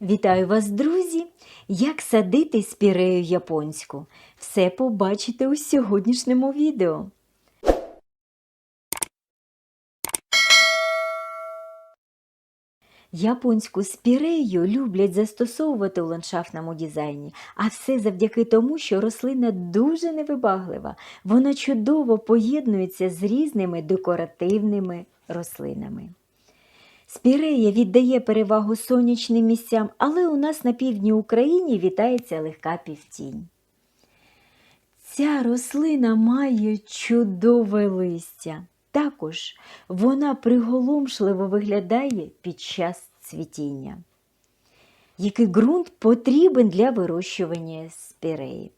Вітаю вас, друзі! Як садити спірею японську? Все побачите у сьогоднішньому відео. Японську спірею люблять застосовувати у ландшафтному дизайні, а все завдяки тому, що рослина дуже невибаглива. Вона чудово поєднується з різними декоративними рослинами. Спірея віддає перевагу сонячним місцям, але у нас на півдні України вітається легка півтінь. Ця рослина має чудове листя. Також вона приголомшливо виглядає під час цвітіння. Який ґрунт потрібен для вирощування спіреї?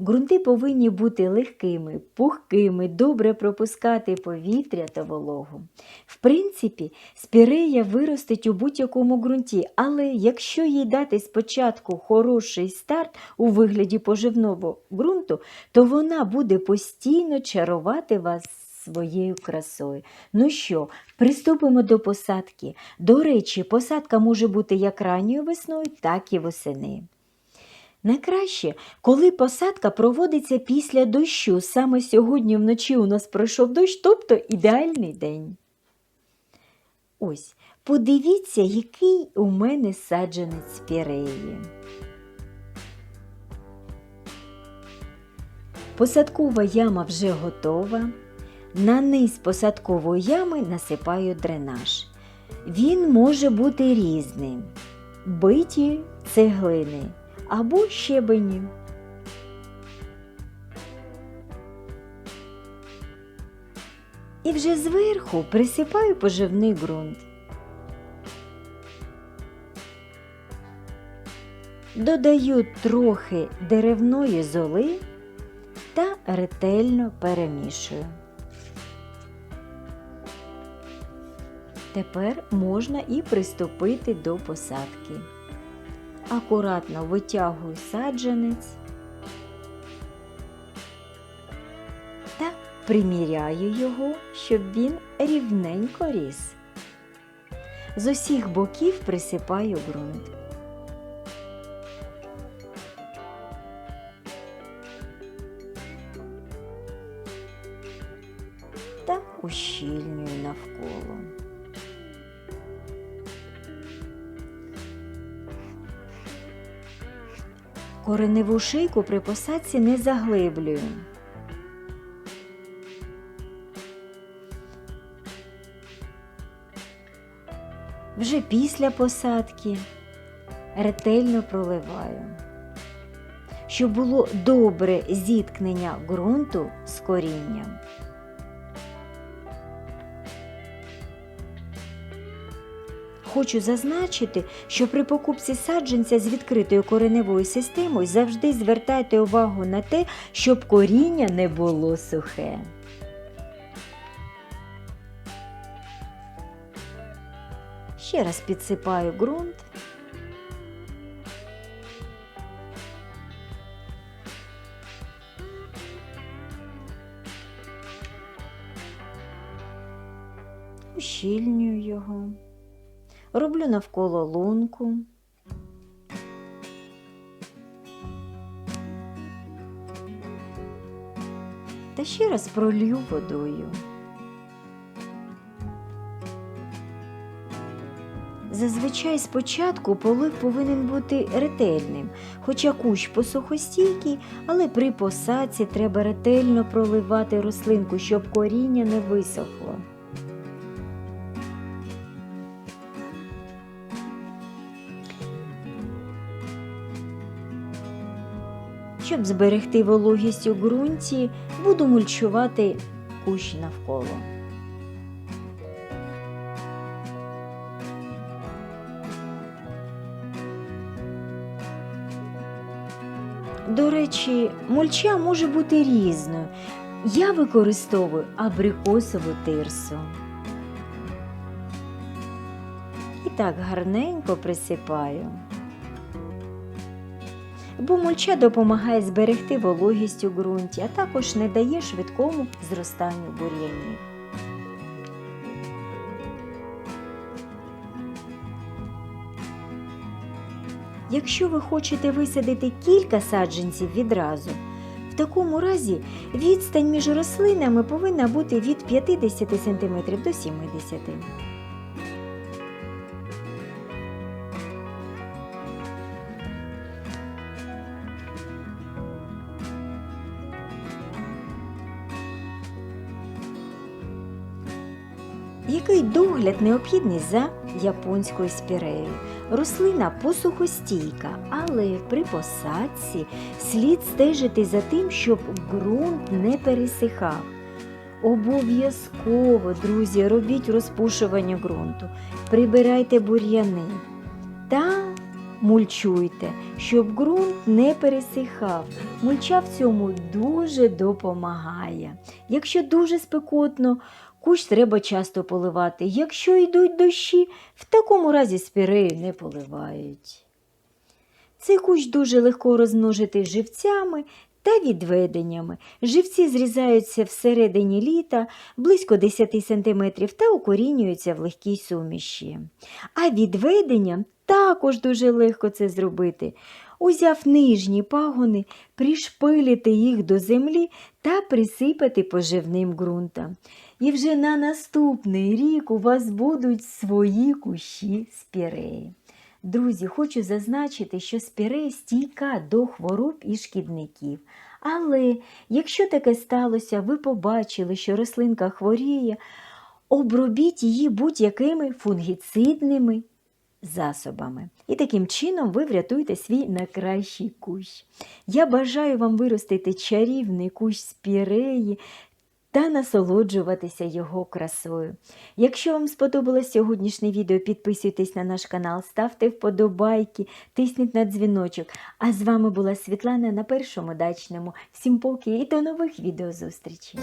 Ґрунти повинні бути легкими, пухкими, добре пропускати повітря та вологу. В принципі, спірея виростить у будь-якому ґрунті, але якщо їй дати спочатку хороший старт у вигляді поживного ґрунту, то вона буде постійно чарувати вас своєю красою. Ну що, приступимо до посадки. До речі, посадка може бути як ранньою весною, так і восени. Найкраще, коли посадка проводиться після дощу. Саме сьогодні вночі у нас пройшов дощ, тобто ідеальний день. Ось, подивіться, який у мене саджанець спіреї. Посадкова яма вже готова. На низ посадкової ями насипаю дренаж. Він може бути різним: биті цеглини або щебені. І вже зверху присипаю поживний ґрунт. Додаю трохи деревної золи та ретельно перемішую. Тепер можна і приступити до посадки. Акуратно витягую саджанець та приміряю його, щоб він рівненько ріс. З усіх боків присипаю ґрунт. Та ущільнюю навколо. Кореневу шийку при посадці не заглиблюю. Вже після посадки ретельно проливаю, щоб було добре зіткнення ґрунту з корінням. Хочу зазначити, що при покупці саджанця з відкритою кореневою системою завжди звертайте увагу на те, щоб коріння не було сухе. Ще раз підсипаю ґрунт. Ущільнюю його. Роблю навколо лунку. Та ще раз пролью водою. Зазвичай спочатку полив повинен бути ретельним, хоча кущ посухостійкий, але при посадці треба ретельно проливати рослинку, щоб коріння не висохло. Щоб зберегти вологість у ґрунті, буду мульчувати кущ навколо. До речі, мульча може бути різною. Я використовую абрикосову тирсу. І так гарненько присипаю бо мульча допомагає зберегти вологість у ґрунті, а також не дає швидкому зростанню бур'янів. Якщо ви хочете висадити кілька саджанців відразу, в такому разі відстань між рослинами повинна бути від 50 см до 70 см. Який догляд необхідний за японською спіреєю? Рослина посухостійка, але при посадці слід стежити за тим, щоб ґрунт не пересихав. Обов'язково, друзі, робіть розпушування ґрунту, прибирайте бур'яни та мульчуйте, щоб ґрунт не пересихав. Мульча в цьому дуже допомагає. Якщо дуже спекотно, Кущ треба часто поливати. Якщо йдуть дощі, в такому разі спірею не поливають. Цей кущ дуже легко розмножити живцями та відведеннями. Живці зрізаються всередині літа близько 10 см та укорінюються в легкій суміші. А відведенням також дуже легко це зробити. Узяв нижні пагони, пришпилити їх до землі та присипати поживним ґрунтом. І вже на наступний рік у вас будуть свої кущі спіреї. Друзі, хочу зазначити, що спірея стійка до хвороб і шкідників. Але якщо таке сталося, ви побачили, що рослинка хворіє, обробіть її будь-якими фунгіцидними засобами. І таким чином ви врятуєте свій найкращий кущ. Я бажаю вам виростити чарівний кущ спіреї та насолоджуватися його красою. Якщо вам сподобалось сьогоднішнє відео, підписуйтесь на наш канал, ставте вподобайки, тисніть на дзвіночок. А з вами була Світлана на першому дачному. Всім поки і до нових відеозустрічей!